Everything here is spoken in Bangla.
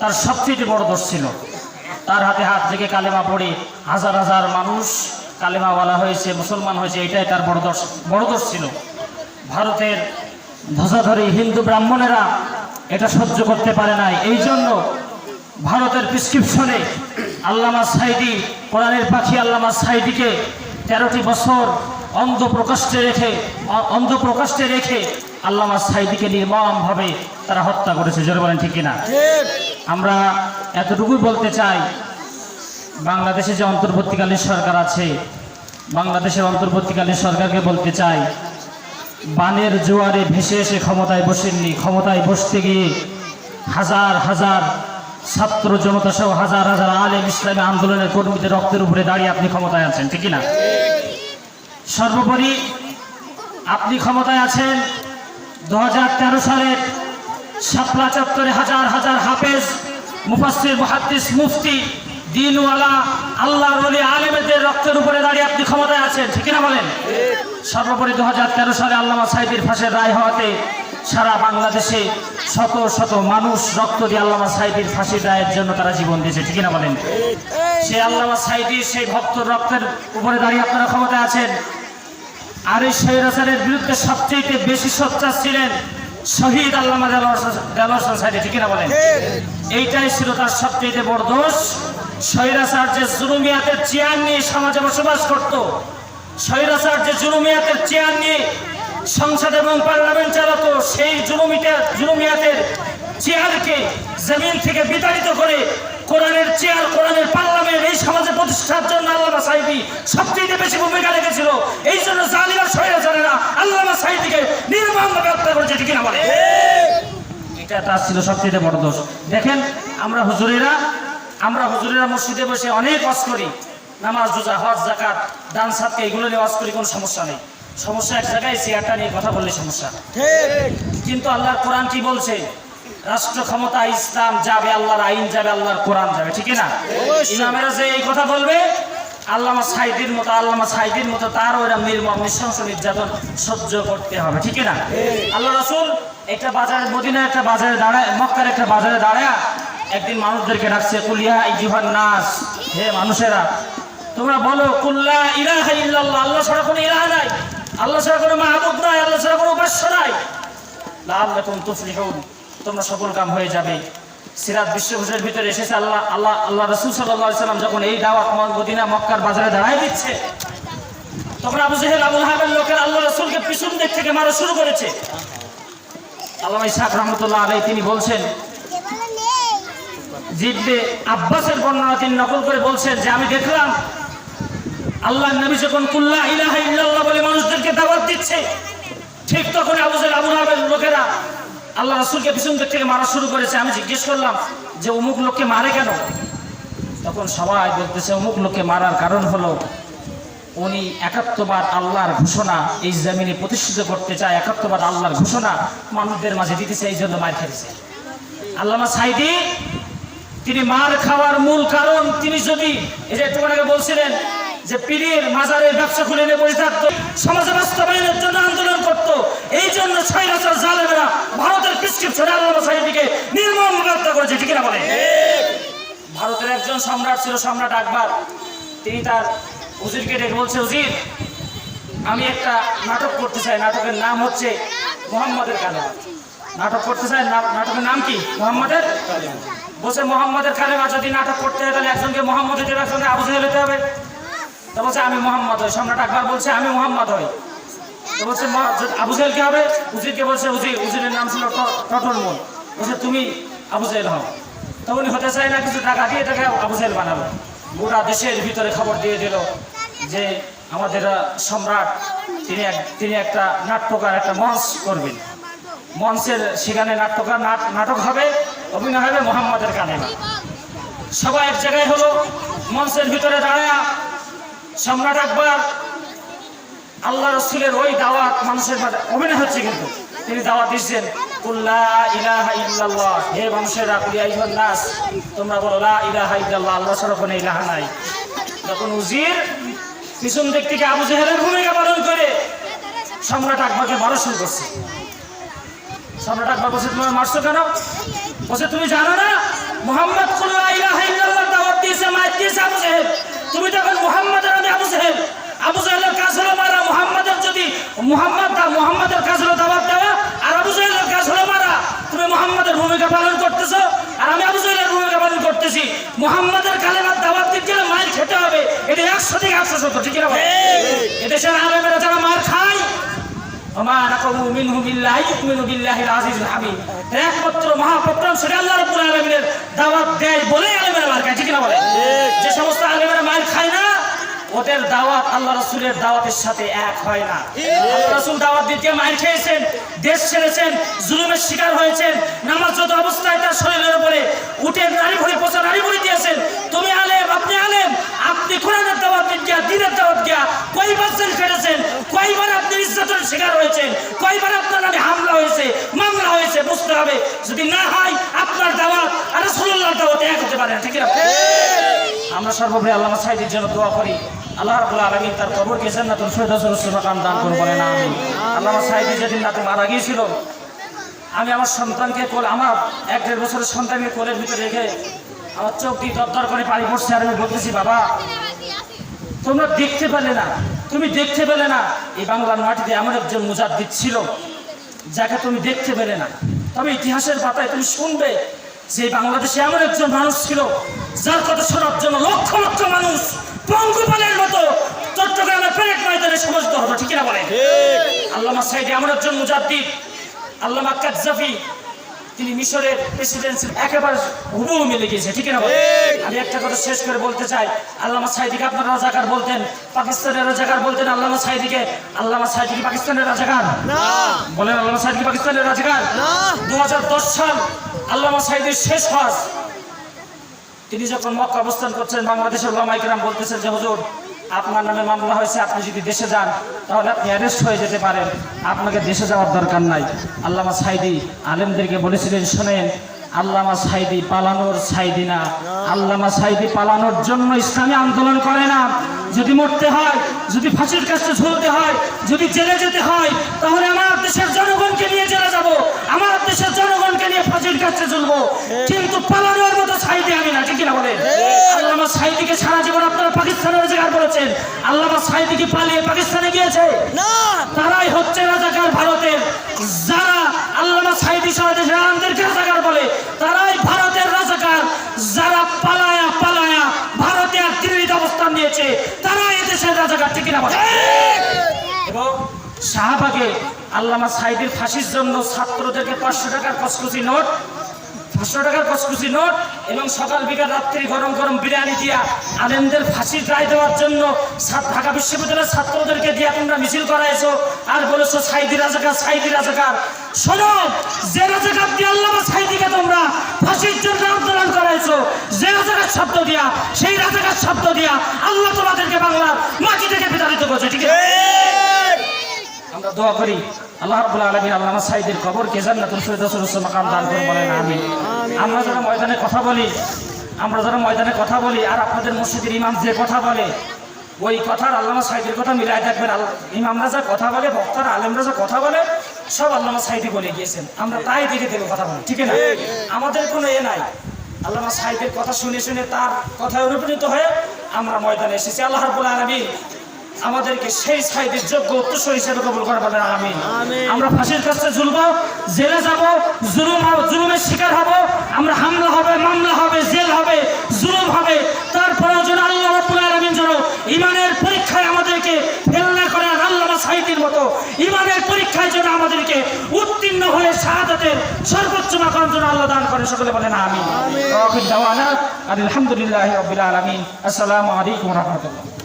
তার সবচেয়ে বড় দোষ ছিল। তার হাতে হাত থেকে কালেমা পড়ে হাজার হাজার মানুষ কালেমাওয়ালা হয়েছে, মুসলমান হয়েছে, এটাই তার বড় দোষ। বড় দোষ ছিল। ভারতের ধ্বজাধরী হিন্দু ব্রাহ্মণেরা এটা সহ্য করতে পারে নাই। এই জন্য ভারতের প্রেসক্রিপশনে আল্লামা সাইদি, কোরআনের পাখি আল্লামা সাইদিকে তেরোটি বছর অন্ধ প্রকোষ্ঠে রেখে অন্ধ প্রকোষ্ঠে রেখে আল্লামা সাইদিকে নির্মমভাবে তারা হত্যা করেছে। জোরে বলেন ঠিক কিনা? আমরা এতটুকুই বলতে চাই, বাংলাদেশে যে অন্তর্বর্তীকালীন সরকার আছে, বাংলাদেশের অন্তর্বর্তীকালীন সরকারকে বলতে চাই, বানের জোয়ারে ভেসে এসে ক্ষমতায় বসেননি। ক্ষমতায় বসতে গিয়ে হাজার হাজার ছাত্র জনতা সহ হাজার হাজার আলেম ইসলামী আন্দোলনের কর্মীদের রক্তের উপরে দাঁড়িয়ে আপনি ক্ষমতায় আছেন, ঠিক না সর্বোপরি আপনি ক্ষমতায় আছেন দু হাজার তেরো সালের শাপলা চত্বরে হাজার হাজার হাফেজ মুফাসির মুহাদ্দিস মুফতি, দিনওয়ালা আল্লাহ রলি আলেমেদের রক্তের উপরে দাঁড়িয়ে আপনি ক্ষমতায় আছেন, ঠিক না বলেন? সর্বোপরি দু হাজার তেরো সালে আল্লামা সাইদির ফাঁসের রায় হওয়াতে সারা বাংলাদেশে শত শত মানুষ রক্ত দিয়ে আল্লামা সাইদির ফাঁসির রায়ের জন্য তারা জীবন দিয়েছে, ঠিক না বলেন? সেই আল্লামা সাইদির সেই ভক্ত রক্তের উপরে দাঁড়িয়ে আপনারা ক্ষমতায় আছেন আর এই স্বৈরাচারের বিরুদ্ধে সবচেয়ে বেশি সোচ্চার ছিলেন শহীদ আল্লামা দেলোয়ার সাইদি ঠিক না বলেন? এইটাই ছিল তার সবচেয়ে বড় দোষ। স্বৈরাচার যে জুলুমিয়াতের চেয়ার নিয়ে সমাজে বসবাস করত স্বৈরাচার যে জুলুমিয়াতের চেয়ার নিয়ে সংসদ এবং পার্লামেন্ট চালাতো সেই জুলুমিতে জুলুমিয়াতের চেয়ারকে জমিন থেকে বিতাড়িত করে কোরআনের চেয়ার কোরআনের পার্লামেন্ট এই সমাজে প্রতিষ্ঠার জন্য আল্লামা সাইদি সবচেয়ে বেশি ভূমিকা রেখেছিল। এই জন্য জালিমার স্বৈরাচারেরা আল্লামা সাইদিকে নির্মমভাবে হত্যা করেছে ঠিক না বলে এটা তার ছিল সবচেয়ে বড় দোষ। দেখেন আমরা হুজুরেরা আমরা হুজুরেরা মসজিদে বসে অনেক ওয়াজ করি। নামাজ রোজা হজ জাকাত দান সাতকে এগুলো নিয়ে ওয়াজ করি কোনো সমস্যা নেই। সমস্যা এক জায়গায় চেয়ারটা নিয়ে কথা বললে সমস্যা। কিন্তু আল্লাহ কোরআন কি বলছে? রাষ্ট্র ক্ষমতা ইসলাম যাবে আল্লাহর আইন যাবে আল্লাহর কোরআন যাবে ঠিক না? ইমামেরা যে এই কথা বলবে আল্লামা সাইদির মতো আল্লামা সাইদির মতো তার ওইরকম নির্মম নৃশংস নির্যাতন সহ্য করতে হবে ঠিক না? আল্লাহ রাসূল একটা বাজারে মদিনার একটা বাজারে দাঁড়ায় মক্কার একটা বাজারে দাঁড়ায় একদিন মানুষদেরকে ডাকছে কুলিয়া ইজুহান নাস হে মানুষেরা তোমরা বলো কুল্লা ইলাহা ইল্লাল্লাহ আল্লাহ ছাড়া কোনো ইলাহা নাই আল্লাহ ছাড়া কোনো মাহবুব নাই আল্লাহ ছাড়া কোনো উপাস্য নাই। লাআল্লাকুম তুফলিহুন। তোমরা সফল কাম হয়ে যাবে। সিরাত বিশ্বকোষের ভিতরে এসেছে আল্লাহ আল্লাহ আল্লাহ রসুল সাল্লাহ সাল্লাম যখন এই দাওয়াত মদিনা, মক্কার বাজারে দাঁড়ায় দিচ্ছে, তখন আবু জেহেল আবুল হাবের লোকের আল্লাহ রসুলকে পিছন দিক থেকে মারা শুরু করেছে। আল্লাহ ইসাক রহমতুল্লাহ আলাই তিনি বলছেন জিদ্দে আব্বাসের বর্ণনা তিনি নকল করে বলছেন যে, আমি দেখলাম আল্লাহ নবী যখন কুল্লা ইলাহা ইল্লাল্লাহ বলে মানুষদেরকে দাওয়াত দিচ্ছে, ঠিক তখন আবু জেহেল আবুল হাবের লোকেরা আল্লাহ রাসুলকে পিছন দিক থেকে মারা শুরু করেছে। আমি জিজ্ঞেস করলাম যে, অমুক লোককে মারে কেন? তখন সবাই বলতেছে, অমুক লোককে মারার কারণ হলো উনি একাত্মবাদ আল্লাহর ঘোষণা এই জমিনে প্রতিষ্ঠিত করতে চায়। একাত্মবাদ আল্লাহর ঘোষণা মানুষদের মাঝে দিতেছে, এই জন্য মার খেয়েছে আল্লামা সাইদি, তিনি মার খাওয়ার মূল কারণ তিনি যদি, এই যে একটু বলছিলেন যে পীরের মাজারের ব্যবসা খুলে নিয়ে বসে থাকতো, সমাজে বাস্তবায়নের জন্য আন্দোলন করতো, এই জন্য ছয় বছর জালেমেরা ভারতের প্রেসক্রিপশনে আল্লামা সাইদিকে নির্মম হত্যা করেছে, ঠিক না বলে ভারতের একজন সম্রাট ছিল, সম্রাট আকবর। তিনি তার উজিরকে ডেকে বলছে উজির আমি একটা নাটক করতে চাই, নাটকের নাম হচ্ছে মোহাম্মদের কালেমা। নাটক করতে চাই নাটকের নাম কি? মোহাম্মদের? বলছে, মোহাম্মদের কালেমা, যদি নাটক করতে হয় তাহলে একজনকে মোহাম্মদ হতে হবে, একজনকে আবু হতে হবে। তো বলছে, আমি মোহাম্মদ হই। সম্রাট আকবর বলছে, আমি মোহাম্মদ হই। তো বলছে আবু জাহেল কে হবে? উজিরকে বলছে, উজির, উজিরের নাম ছিল টটর মন বলছে, তুমি আবু জাহেল হও। তো উনি হতে চায় না কিছু টাকা দিয়ে এটাকে আবু জাহেল বানালো। গোটা দেশের ভিতরে খবর দিয়ে দিল যে আমাদের সম্রাট, তিনি তিনি একটা নাট্যকার, একটা মঞ্চ করবেন। মঞ্চের সেখানে নাট্যকার, নাট- নাটক হবে, অভিনয় হবে মোহাম্মদের কানে। সবাই এক জায়গায় হলো, মঞ্চের ভিতরে দাঁড়ায় সম্রাট আকবর, আল্লাহ রসুলের ওই দাওয়াত মানুষের মাঝে অভিনয় হচ্ছে কিন্তু। তিনি দাওয়াত দিচ্ছেন হে তোমরা বলো আল্লাহ নাই। উজির দিক থেকে আবু ভূমিকা পালন করে, সম্রাট সম্রাট তোমার কেন? তুমি জানো না, মোহাম্মদ তুমি তখন মোহাম্মদের আমি আবু সাহেবের কাজ হলো মারা মোহাম্মদের যদি মোহাম্মদ দা মোহাম্মদের কাজ হলো দাওয়াত দেওয়া আর আবু সাহেবের কাজ হলো মারা তুমি মোহাম্মদের ভূমিকা পালন করতেছো আর আমি আবু সাহেবের ভূমিকা পালন করতেছি। মোহাম্মদের কালেমার দাওয়াত দিতে গেলে মাইর খেতে হবে এটা একশো থেকে একশো সত্য ঠিক। না এদেশের আলেমেরা যারা মার খায় একমাত্র মহাপরাক্রমশালী আল্লাহ রাব্বুল আলামিনের দাওয়াত দেয় বলেই আলেমেরা মার খায় ঠিক না বলে যে সমস্ত আলেমেরা মার খায় না ওদের দাওয়াত আল্লাহ রসুলের দাওয়াতের সাথে এক হয় না। রসুল দাওয়াত দিতে মার খেয়েছেন, দেশ ছেড়েছেন, জুলুমের শিকার হয়েছেন, নামাজ নামাজরত অবস্থায় তার শরীরের উপরে উঠে নারী ভরে, পচা নারী ভরি দিয়েছেন। তুমি আলেম, আপনি আলেম, আপনি কোরআনের দাওয়াত গিয়া, দিনের দাওয়াত গিয়া কয়বার জেল খেটেছেন কয়বার আপনি ইজ্জতের শিকার হয়েছেন, কয়বার আপনার নামে হামলা হয়েছে, মামলা হয়েছে, বুঝতে হবে। যদি না হয়, আপনার দাওয়াত আর রাসূলুল্লাহর দাওয়াত এক হতে পারে ঠিক আছে আমরা সর্বোপরি আল্লাহ সাইদের জন্য দোয়া করি। আল্লাহ রাব্বুল আলামিন তার কবরকে জান্নাতুল ফিরদাউসের উচ্চ মাকাম দান করুন বলেন আমিন। আল্লাহ সাইদি যেদিন রাতে মারা গিয়েছিল আমি আমার সন্তানকে কোল আমার এক দেড় বছরের সন্তানকে কোলের ভিতরে রেখে আমার চোখ দিয়ে দরদর করে পানি পড়ছে আর আমি বলতেছি বাবা তোমরা দেখতে পেলে না তুমি দেখতে পেলে না এই বাংলার মাটিতে এমন একজন মুজাদ্দিদ ছিল যাকে তুমি দেখতে পেলে না। তবে ইতিহাসের পাতায় তুমি শুনবে যে বাংলাদেশে এমন একজন মানুষ ছিল যার কথা শোনার জন্য লক্ষ লক্ষ মানুষ পঙ্গুপালের মতো চট্টগ্রামের প্যারেড ময়দানে সমস্ত হতো ঠিক না বলে আল্লামা সাইদে এমন একজন মুজাদ্দিদ আল্লামা কাজ্জাফি তিনি মিশরের প্রেসিডেন্সির একেবারে হুবহু মিলে গিয়েছে ঠিক না আমি একটা কথা শেষ করে বলতে চাই আল্লামা সাইদিকে আপনারা রাজাকার বলতেন পাকিস্তানের রাজাকার বলতেন আল্লামা সাইদিকে। আল্লামা সাইদিকে পাকিস্তানের রাজাকার? বলেন আল্লামা সাইদিকে পাকিস্তানের রাজাকার? দু হাজার দশ সাল আল্লামা সাইদির শেষ হজ। তিনি যখন মক্কা অবস্থান করছেন বাংলাদেশের ওলামাইকরাম বলতেছেন যে হুজুর আপনার নামে মামলা হয়েছে, আপনি যদি দেশে যান, তাহলে আপনি অ্যারেস্ট হয়ে যেতে পারেন। আপনাকে দেশে যাওয়ার দরকার নাই। আল্লামা সাইদি আলেমদেরকে বলেছিলেন, শোনেন আল্লামা সাইদি পালানোর সাইদি না। আল্লামা সাইদি পালানোর জন্য ইসলামী আন্দোলন করে না। যদি মরতে হয় যদি ফাঁসির কাছে ঝুলতে হয় যদি জেলে যেতে হয় তাহলে আমার দেশের জনগণকে নিয়ে জেলে যাব। আমার দেশের জনগণকে নিয়ে ফাঁসির কাছে ঝুলবো। কিন্তু পালানোর মতো সাইদি আমি না ঠিক না বলে আল্লামা সাইদিকে সারা জীবন আপনারা পাকিস্তানের রাজাকার করেছেন আল্লামা সাইদিকে পালিয়ে পাকিস্তানে গিয়েছে? তারাই হচ্ছে রাজাকার ভারতের। যারা আল্লামা সাইদি সহ দেশের আনন্দেরকে রাজাকার বলে তারাই ভারতের রাজাকার যারা পালায়া পালায়া ভারতে আর দিল্লিতে অবস্থান নিয়েছে তারা এদেশের রাজাকার ঠিক না বলে এবং শাহবাগে আল্লামা সাইদের ফাঁসির জন্য ছাত্রদেরকে পাঁচশো টাকার কসকসি নোট, পাঁচশো টাকার কসকসি নোট এবং সকাল বিকাল রাত্রি গরম গরম বিরিয়ানি দিয়া আলেমদের ফাঁসির রায় দেওয়ার জন্য ঢাকা বিশ্ববিদ্যালয়ের ছাত্রদেরকে দিয়া তোমরা মিছিল করাইছো আর বলেছ, সাইদি রাজাকার সাইদি রাজাকার। শোনো, যে রাজাকার দিয়ে আল্লামা সাইদিকে তোমরা ফাঁসির জন্য আন্দোলন করাইছো, যে রাজাকার শব্দ দিয়া, সেই রাজাকার শব্দ দিয়া আল্লাহ তোমাদেরকে বাংলার মাটি থেকে বিতাড়িত করছে, ঠিক আছে? আমরা দোয়া করি আল্লাহ রাব্বুল আলামিন আল্লামা সাইদের কবরকে জান্নাতুল ফিরদাউসের উচ্চ মাকাম দান করুন বলেন আমিন আমরা যারা ময়দানে কথা বলি আমরা যারা ময়দানে কথা বলি আর আপনাদের মসজিদের ইমাম যে কথা বলে ওই কথার আল্লামা সাইদের কথা মিলাই দেখবেন আল্লাহ ইমামরা যা কথা বলে বক্তারা আলেমরা যা কথা বলে সব আল্লামা সাইদি বলে গিয়েছেন। আমরা তাই দেখে দেখে কথা বলি ঠিক না? আমাদের কোনো এ নাই। আল্লামা সাইদের কথা শুনে শুনে তার কথায় অনুপ্রাণিত হয়ে আমরা ময়দানে এসেছি। আল্লাহ রাব্বুল আলামিন আমাদেরকে সেই সাইদের যোগ্য উত্তর হিসেবে কবুল করে বলেন আমিন। আমরা ফাঁসির কাছে ঝুলবো জেলে যাব জুলুম জুলুমের শিকার হব আমরা হামলা হবে মামলা হবে জেল হবে জুলুম হবে। তারপরেও যেন আল্লাহ রাব্বুল আলামিন যেন ইমানের পরীক্ষায় আমাদেরকে ফেল না করে আর আল্লামা সাইদির মতো। ইমানের পরীক্ষায় যেন আমাদেরকে উত্তীর্ণ হয়ে শাহাদাতের সর্বোচ্চ মাকাম যেন আল্লাহ দান করে সকলে বলেন দাওয়ানা আলহামদুলিল্লাহি রাব্বিল আলামিন। আসসালামু আলাইকুম ওয়া রাহমাতুল্লাহ।